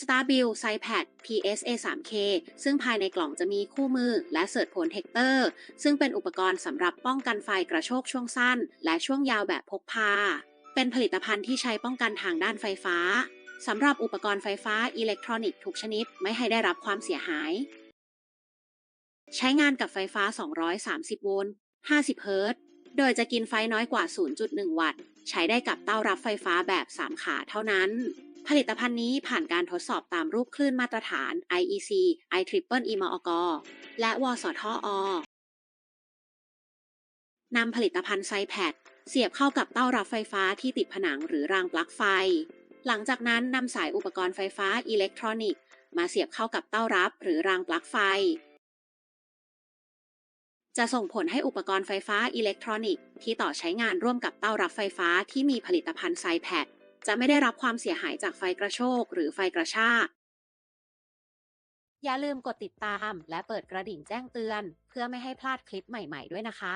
Starbuild s i p a d PSA 3K ซึ่งภายในกล่องจะมีคู่มือและ Surge Protector ซึ่งเป็นอุปกรณ์สำหรับป้องกันไฟกระโชกช่วงสั้น และช่วงยาวแบบพกพา เป็นผลิตภัณฑ์ที่ใช้ป้องกันทางด้านไฟฟ้าสำหรับอุปกรณ์ไฟฟ้าอิเล็กทรอนิกส์ทุกชนิดไม่ให้ได้รับความเสียหาย ใช้งานกับไฟฟ้า 230 โวลต์ 50 เฮิรตซ์ โดยจะกินไฟน้อยกว่า 0.1 วัตต์ ใช้ได้กับเต้ารับไฟฟ้าแบบ 3 ขาเท่านั้น ผลิตภัณฑ์นี้ผ่านการทดสอบตามรูปคลื่นมาตรฐาน IEC IEEE มอกและวสทอ นำผลิตภัณฑ์ไซแพดเสียบเข้ากับเต้ารับไฟฟ้าที่ติดผนังหรือรางปลั๊กไฟ หลังจากนั้นนำสายอุปกรณ์ไฟฟ้าอิเล็กทรอนิกส์มาเสียบเข้ากับเต้ารับหรือรางปลั๊กไฟ จะส่งผลให้อุปกรณ์ไฟฟ้าอิเล็กทรอนิกส์ที่ต่อใช้งานร่วมกับเต้ารับไฟฟ้าที่มีผลิตภัณฑ์ไซแพด จะไม่ได้รับความเสียหายจากไฟกระโชกหรือไฟกระชาก อย่าลืมกดติดตามและเปิดกระดิ่งแจ้งเตือน เพื่อไม่ให้พลาดคลิปใหม่ ๆ ด้วยนะคะ